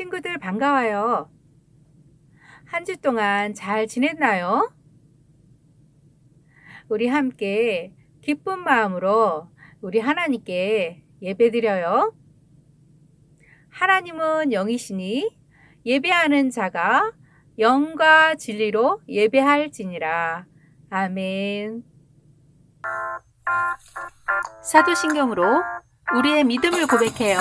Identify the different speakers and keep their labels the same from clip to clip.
Speaker 1: 친구들 반가워요. 한 주 동안 잘 지냈나요? 우리 함께 기쁜 마음으로 우리 하나님께 예배드려요. 하나님은 영이시니 예배하는 자가 영과 진리로 예배할지니라. 아멘. 사도신경으로 우리의 믿음을 고백해요.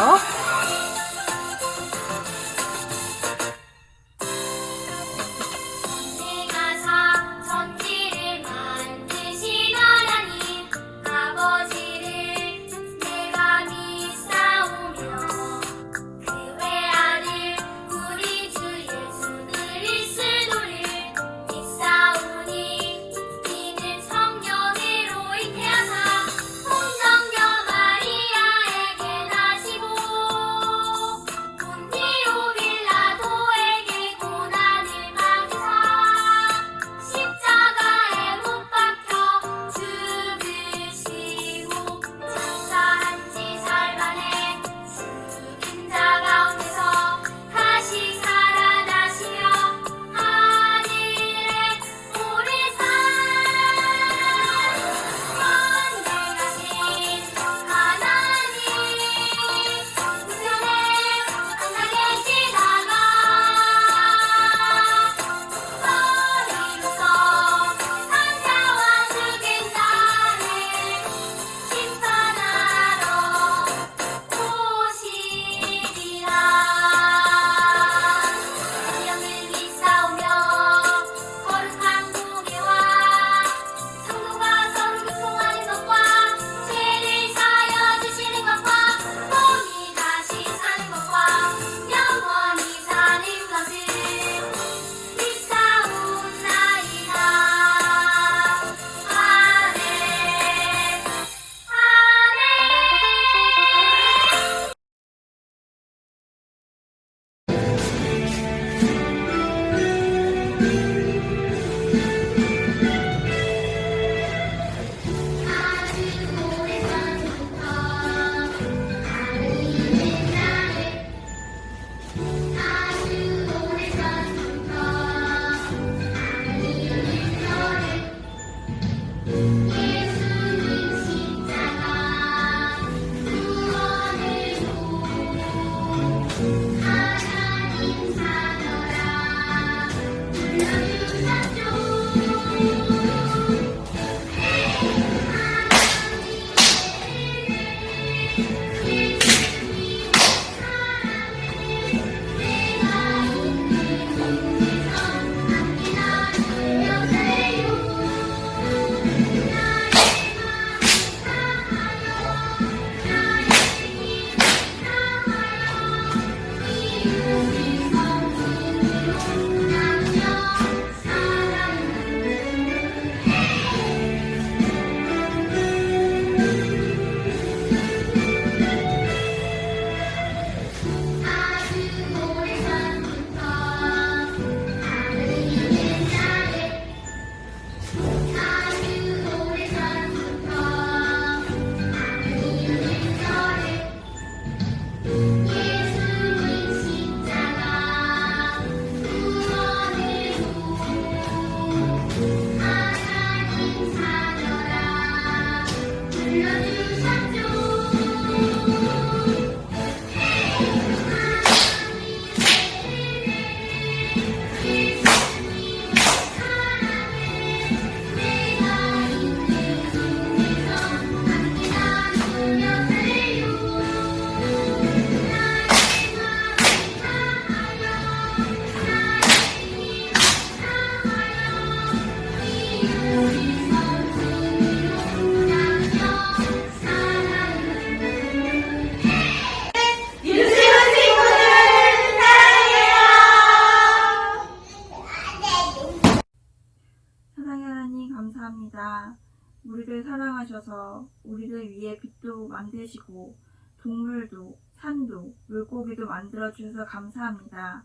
Speaker 2: 사랑하셔서 우리를 위해 빛도 만드시고 동물도 산도 물고기도 만들어 주셔서 감사합니다.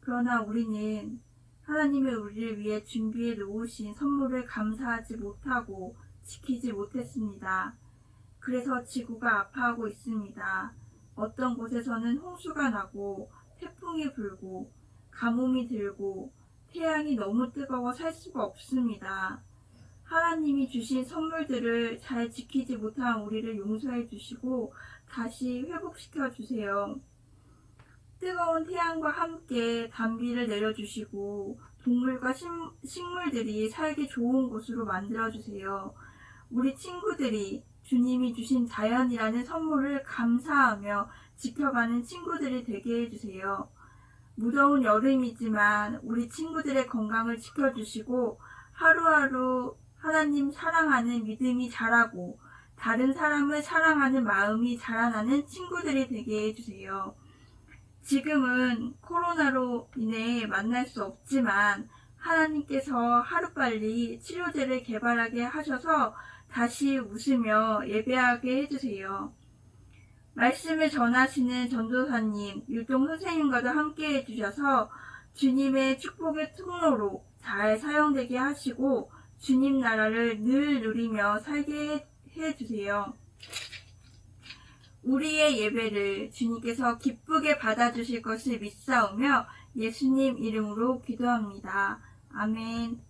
Speaker 2: 그러나 우리는 하나님의 우리를 위해 준비해 놓으신 선물을 감사하지 못하고 지키지 못했습니다. 그래서 지구가 아파하고 있습니다. 어떤 곳에서는 홍수가 나고 태풍이 불고 가뭄이 들고 태양이 너무 뜨거워 살 수가 없습니다. 하나님이 주신 선물들을 잘 지키지 못한 우리를 용서해 주시고 다시 회복시켜 주세요. 뜨거운 태양과 함께 단비를 내려주시고 동물과 식, 식물들이 살기 좋은 곳으로 만들어 주세요. 우리 친구들이 주님이 주신 자연이라는 선물을 감사하며 지켜가는 친구들이 되게 해주세요. 무더운 여름이지만 우리 친구들의 건강을 지켜주시고 하루하루 하나님 사랑하는 믿음이 자라고 다른 사람을 사랑하는 마음이 자라나는 친구들이 되게 해주세요. 지금은 코로나로 인해 만날 수 없지만 하나님께서 하루빨리 치료제를 개발하게 하셔서 다시 웃으며 예배하게 해주세요. 말씀을 전하시는 전도사님, 율동 선생님과도 함께 해주셔서 주님의 축복의 통로로 잘 사용되게 하시고 주님 나라를 늘 누리며 살게 해 주세요. 우리의 예배를 주님께서 기쁘게 받아주실 것을 믿사오며 예수님 이름으로 기도합니다. 아멘.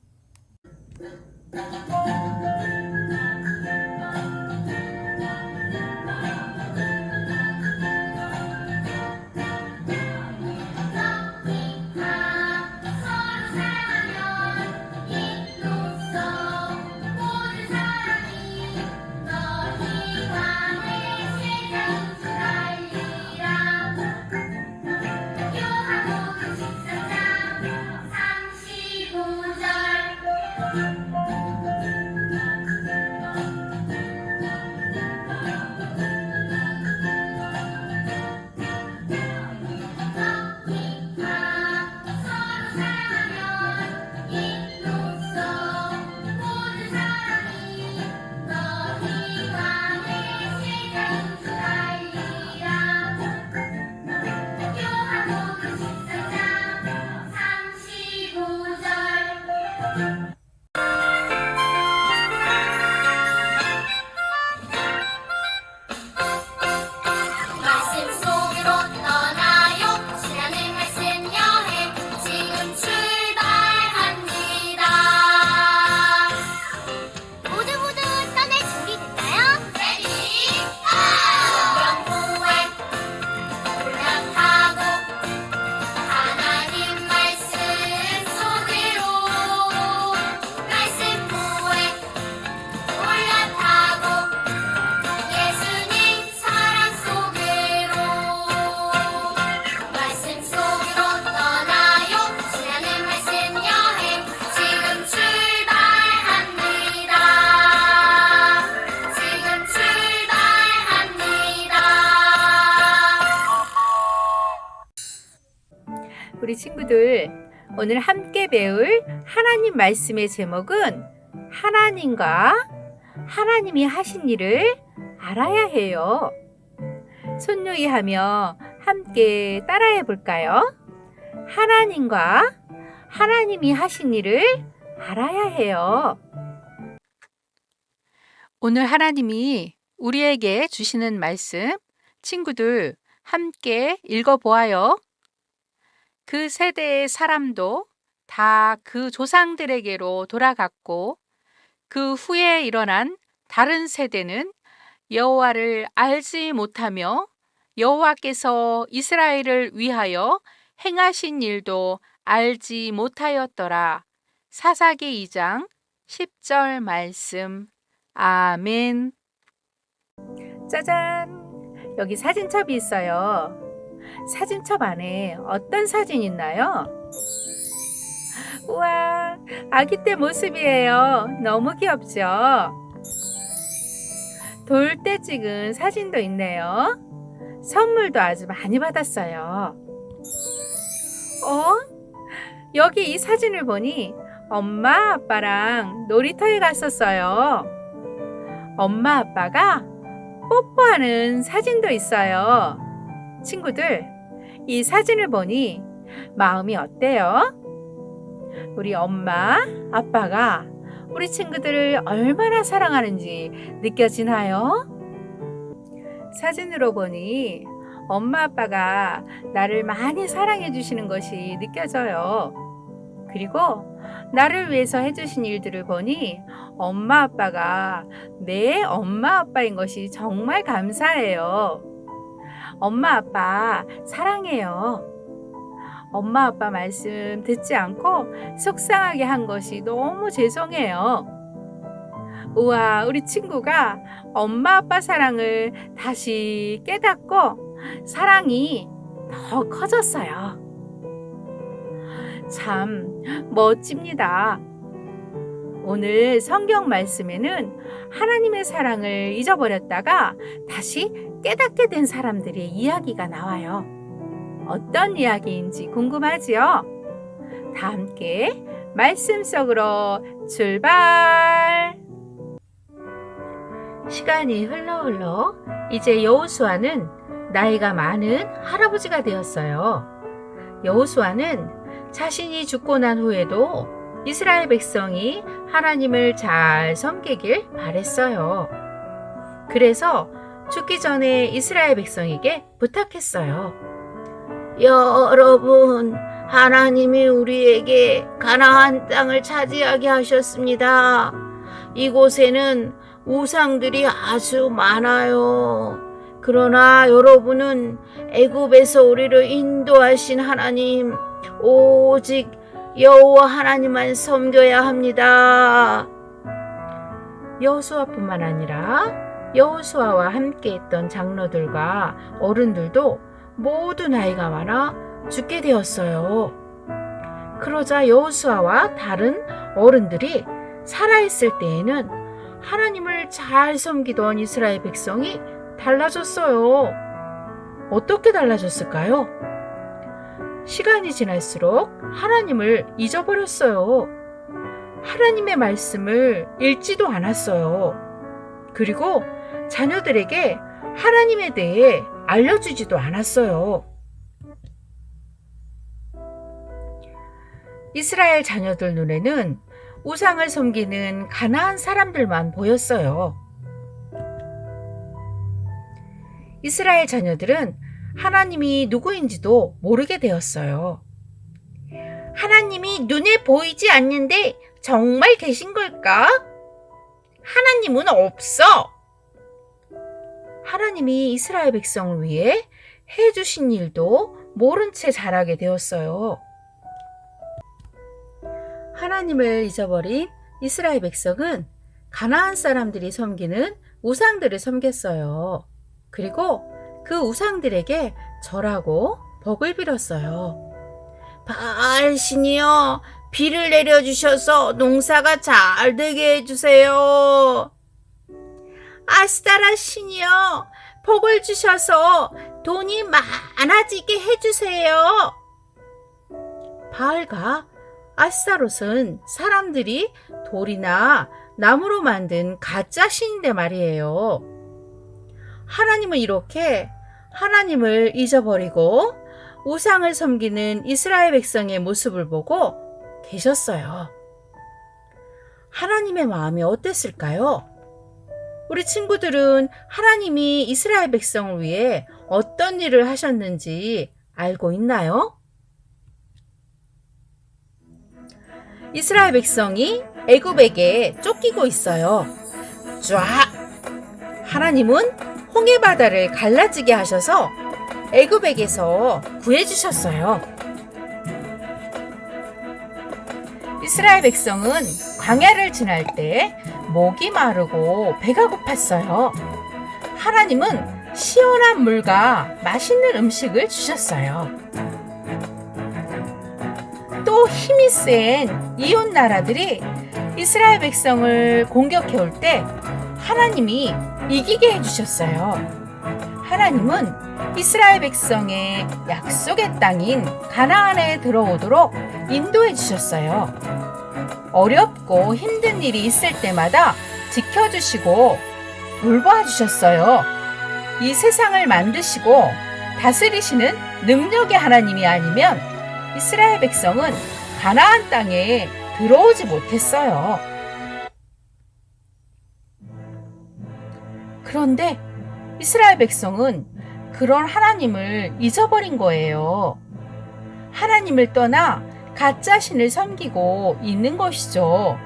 Speaker 3: 친구들, 오늘 함께 배울 하나님 말씀의 제목은 하나님과 하나님이 하신 일을 알아야 해요. 손누이 하며 함께 따라해 볼까요? 하나님과 하나님이 하신 일을 알아야 해요. 오늘 하나님이 우리에게 주시는 말씀, 친구들 함께 읽어보아요. 그 세대의 사람도 다 그 조상들에게로 돌아갔고 그 후에 일어난 다른 세대는 여호와를 알지 못하며 여호와께서 이스라엘을 위하여 행하신 일도 알지 못하였더라. 사사기 2장 10절 말씀. 아멘. 짜잔. 여기 사진첩이 있어요. 사진첩 안에 어떤 사진 있나요? 우와, 아기 때 모습이에요. 너무 귀엽죠? 돌 때 찍은 사진도 있네요. 선물도 아주 많이 받았어요. 어? 여기 이 사진을 보니 엄마 아빠랑 놀이터에 갔었어요. 엄마 아빠가 뽀뽀하는 사진도 있어요. 친구들, 이 사진을 보니 마음이 어때요? 우리 엄마, 아빠가 우리 친구들을 얼마나 사랑하는지 느껴지나요? 사진으로 보니 엄마 아빠가 나를 많이 사랑해 주시는 것이 느껴져요. 그리고 나를 위해서 해주신 일들을 보니 엄마 아빠가 내 엄마 아빠인 것이 정말 감사해요. 엄마 아빠 사랑해요. 엄마 아빠 말씀 듣지 않고 속상하게 한 것이 너무 죄송해요. 우와, 우리 친구가 엄마 아빠 사랑을 다시 깨닫고 사랑이 더 커졌어요. 참 멋집니다. 오늘 성경 말씀에는 하나님의 사랑을 잊어버렸다가 다시 깨닫게 된 사람들의 이야기가 나와요. 어떤 이야기인지 궁금하지요? 다 함께 말씀 속으로 출발! 시간이 흘러 흘러 이제 여호수아는 나이가 많은 할아버지가 되었어요. 여호수아는 자신이 죽고 난 후에도 이스라엘 백성이 하나님을 잘 섬기길 바랬어요. 그래서 죽기 전에 이스라엘 백성에게 부탁했어요. 여러분, 하나님이 우리에게 가나안 땅을 차지하게 하셨습니다. 이곳에는 우상들이 아주 많아요. 그러나 여러분은 애굽에서 우리를 인도하신 하나님 오직 여호와 하나님만 섬겨야 합니다. 여호수아뿐만 아니라 여호수아와 함께 했던 장로들과 어른들도 모두 나이가 많아 죽게 되었어요. 그러자 여호수아와 다른 어른들이 살아있을 때에는 하나님을 잘 섬기던 이스라엘 백성이 달라졌어요. 어떻게 달라졌을까요? 시간이 지날수록 하나님을 잊어버렸어요. 하나님의 말씀을 읽지도 않았어요. 그리고 자녀들에게 하나님에 대해 알려주지도 않았어요. 이스라엘 자녀들 눈에는 우상을 섬기는 가나안 사람들만 보였어요. 이스라엘 자녀들은 하나님이 누구인지도 모르게 되었어요. 하나님이 눈에 보이지 않는데 정말 계신 걸까? 하나님은 없어. 하나님이 이스라엘 백성을 위해 해주신 일도 모른 채 자라게 되었어요. 하나님을 잊어버린 이스라엘 백성은 가나안 사람들이 섬기는 우상들을 섬겼어요. 그리고 그 우상들에게 절하고 복을 빌었어요. 바알 신이여, 비를 내려주셔서 농사가 잘 되게 해주세요. 아스타라 신이여, 복을 주셔서 돈이 많아지게 해주세요. 바알과 아스타롯은 사람들이 돌이나 나무로 만든 가짜 신인데 말이에요. 하나님은 이렇게 하나님을 잊어버리고 우상을 섬기는 이스라엘 백성의 모습을 보고 계셨어요. 하나님의 마음이 어땠을까요? 우리 친구들은 하나님이 이스라엘 백성을 위해 어떤 일을 하셨는지 알고 있나요? 이스라엘 백성이 애굽에게 쫓기고 있어요. 쫙! 하나님은 홍해 바다를 갈라지게 하셔서 애굽에게서 구해 주셨어요. 이스라엘 백성은 광야를 지날 때 목이 마르고 배가 고팠어요. 하나님은 시원한 물과 맛있는 음식을 주셨어요. 또 힘이 센 이웃 나라들이 이스라엘 백성을 공격해 올 때 하나님이 이기게 해주셨어요. 하나님은 이스라엘 백성의 약속의 땅인 가나안에 들어오도록 인도해 주셨어요. 어렵고 힘든 일이 있을 때마다 지켜주시고 돌봐 주셨어요. 이 세상을 만드시고 다스리시는 능력의 하나님이 아니면 이스라엘 백성은 가나안 땅에 들어오지 못했어요. 그런데 이스라엘 백성은 그런 하나님을 잊어버린 거예요. 하나님을 떠나 가짜 신을 섬기고 있는 것이죠.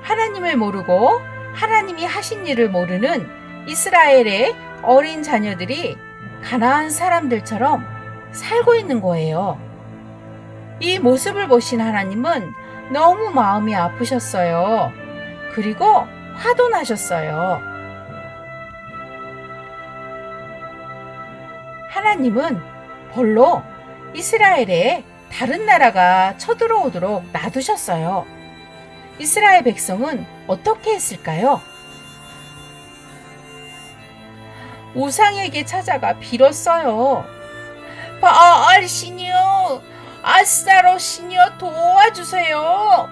Speaker 3: 하나님을 모르고 하나님이 하신 일을 모르는 이스라엘의 어린 자녀들이 가나안 사람들처럼 살고 있는 거예요. 이 모습을 보신 하나님은 너무 마음이 아프셨어요. 그리고 화도 나셨어요. 하나님은 벌로 이스라엘에 다른 나라가 쳐들어오도록 놔두셨어요. 이스라엘 백성은 어떻게 했을까요? 우상에게 찾아가 빌었어요. 바알 신이여, 아스타로 신이여 도와주세요.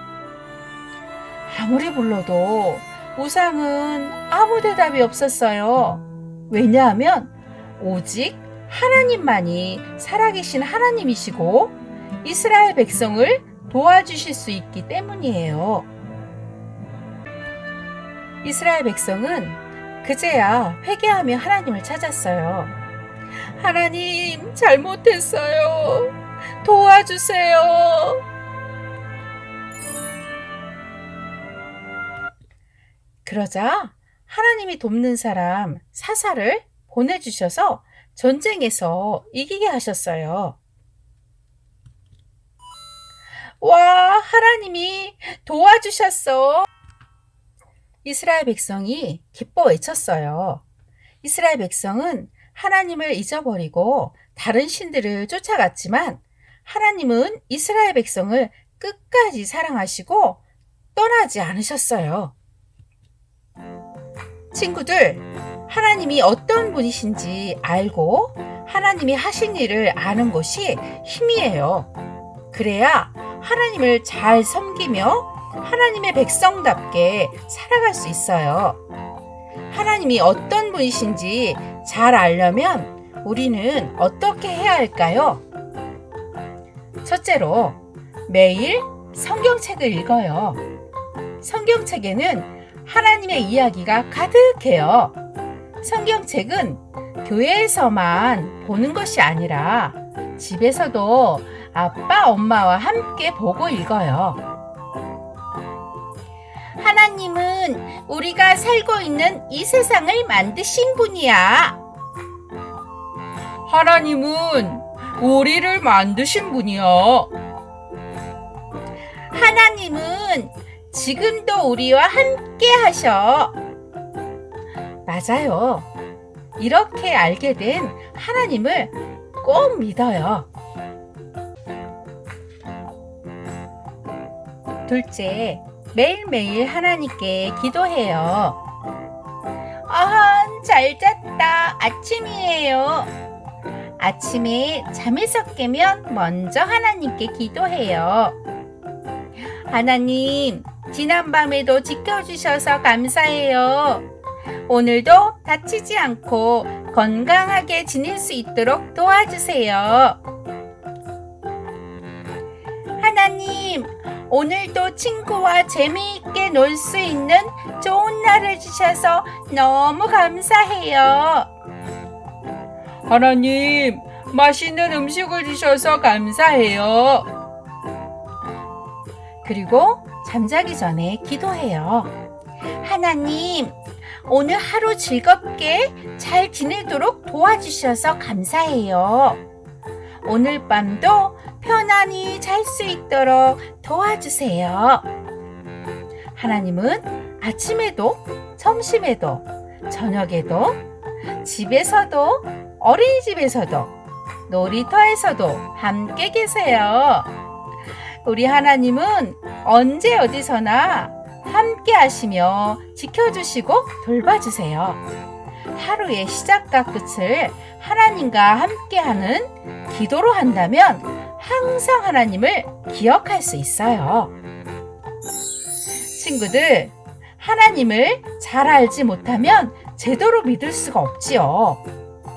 Speaker 3: 아무리 불러도 우상은 아무 대답이 없었어요. 왜냐하면 오직 하나님만이 살아계신 하나님이시고 이스라엘 백성을 도와주실 수 있기 때문이에요. 이스라엘 백성은 그제야 회개하며 하나님을 찾았어요. 하나님, 잘못했어요. 도와주세요. 그러자 하나님이 돕는 사람 사사를 보내주셔서 전쟁에서 이기게 하셨어요. 와, 하나님이 도와주셨어. 이스라엘 백성이 기뻐 외쳤어요. 이스라엘 백성은 하나님을 잊어버리고 다른 신들을 쫓아갔지만 하나님은 이스라엘 백성을 끝까지 사랑하시고 떠나지 않으셨어요. 친구들, 하나님이 어떤 분이신지 알고 하나님이 하신 일을 아는 것이 힘이에요. 그래야 하나님을 잘 섬기며 하나님의 백성답게 살아갈 수 있어요. 하나님이 어떤 분이신지 잘 알려면 우리는 어떻게 해야 할까요? 첫째로, 매일 성경책을 읽어요. 성경책에는 하나님의 이야기가 가득해요. 성경책은 교회에서만 보는 것이 아니라 집에서도 아빠, 엄마와 함께 보고 읽어요. 하나님은 우리가 살고 있는 이 세상을 만드신 분이야. 하나님은 우리를 만드신 분이야. 하나님은 지금도 우리와 함께 하셔. 맞아요. 이렇게 알게 된 하나님을 꼭 믿어요. 둘째, 매일매일 하나님께 기도해요. 아, 잘 잤다. 아침이에요. 아침에 잠에서 깨면 먼저 하나님께 기도해요. 하나님, 지난밤에도 지켜주셔서 감사해요. 오늘도 다치지 않고 건강하게 지낼 수 있도록 도와주세요. 하나님, 오늘도 친구와 재미있게 놀 수 있는 좋은 날을 주셔서 너무 감사해요. 하나님, 맛있는 음식을 주셔서 감사해요. 그리고 잠자기 전에 기도해요. 하나님, 오늘 하루 즐겁게 잘 지내도록 도와주셔서 감사해요. 오늘 밤도 편안히 잘 수 있도록 도와주세요. 하나님은 아침에도, 점심에도, 저녁에도, 집에서도, 어린이집에서도, 놀이터에서도 함께 계세요. 우리 하나님은 언제 어디서나 함께 하시며 지켜주시고 돌봐주세요. 하루의 시작과 끝을 하나님과 함께하는 기도로 한다면 항상 하나님을 기억할 수 있어요. 친구들, 하나님을 잘 알지 못하면 제대로 믿을 수가 없지요.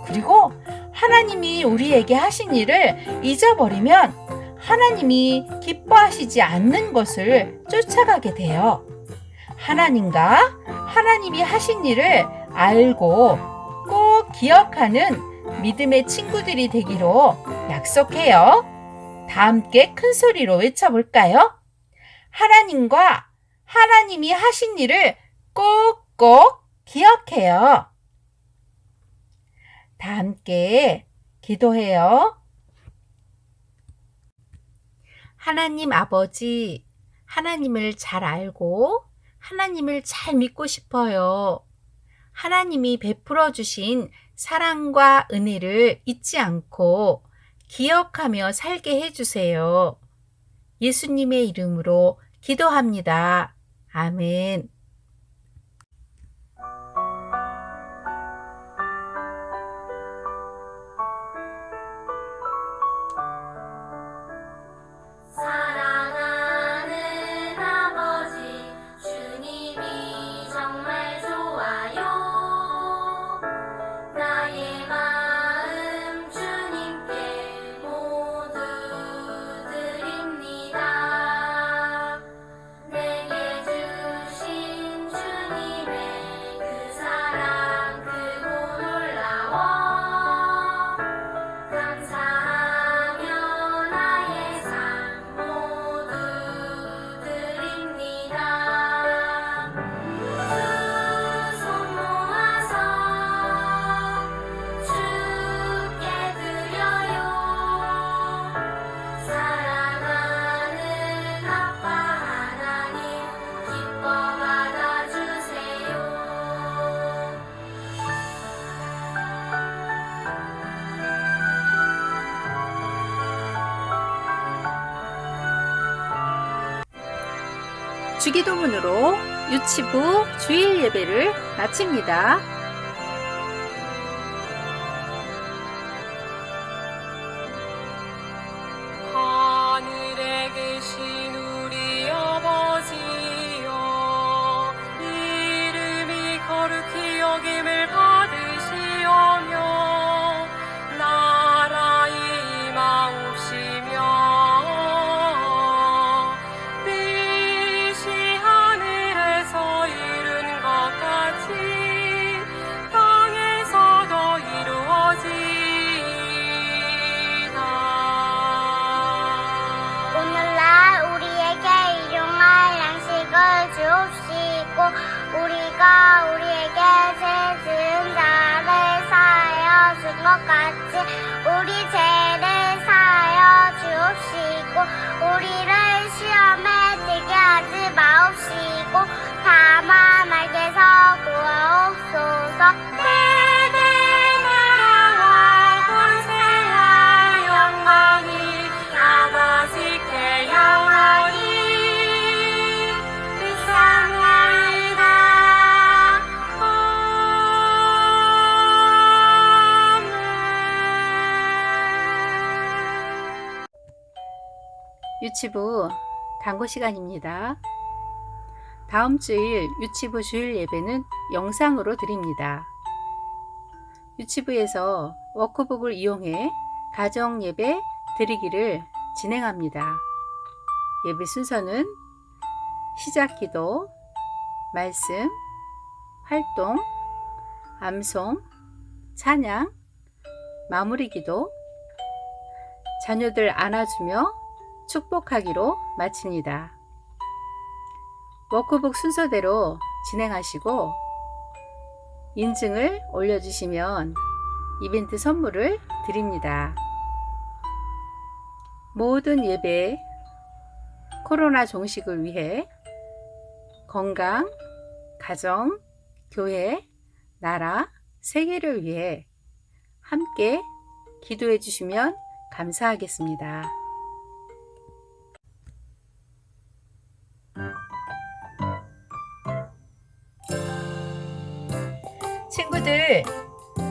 Speaker 3: 그리고 하나님이 우리에게 하신 일을 잊어버리면 하나님이 기뻐하시지 않는 것을 쫓아가게 돼요. 하나님과 하나님이 하신 일을 알고 꼭 기억하는 믿음의 친구들이 되기로 약속해요. 다 함께 큰 소리로 외쳐볼까요? 하나님과 하나님이 하신 일을 꼭꼭 기억해요. 다 함께 기도해요. 하나님 아버지, 하나님을 잘 알고 하나님을 잘 믿고 싶어요. 하나님이 베풀어 주신 사랑과 은혜를 잊지 않고 기억하며 살게 해주세요. 예수님의 이름으로 기도합니다. 아멘. 주기도문으로 유치부 주일 예배를 마칩니다.
Speaker 4: 사하여 준것 같이 우리 죄를 사하여 주옵시고 우리를 시험에
Speaker 3: 유치부 당고 시간입니다. 다음 주일 유치부 주일 예배는 영상으로 드립니다. 유치부에서 워크북을 이용해 가정 예배 드리기를 진행합니다. 예배 순서는 시작 기도, 말씀, 활동, 암송, 찬양, 마무리 기도, 자녀들 안아주며 축복하기로 마칩니다. 워크북 순서대로 진행하시고 인증을 올려주시면 이벤트 선물을 드립니다. 모든 예배 코로나 종식을 위해 건강, 가정, 교회, 나라, 세계를 위해 함께 기도해 주시면 감사하겠습니다. 친구들,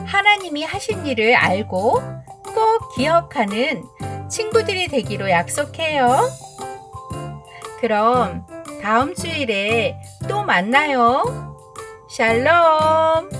Speaker 3: 하나님이 하신 일을 알고 꼭 기억하는 친구들이 되기로 약속해요. 그럼 다음 주일에 또 만나요. 샬롬!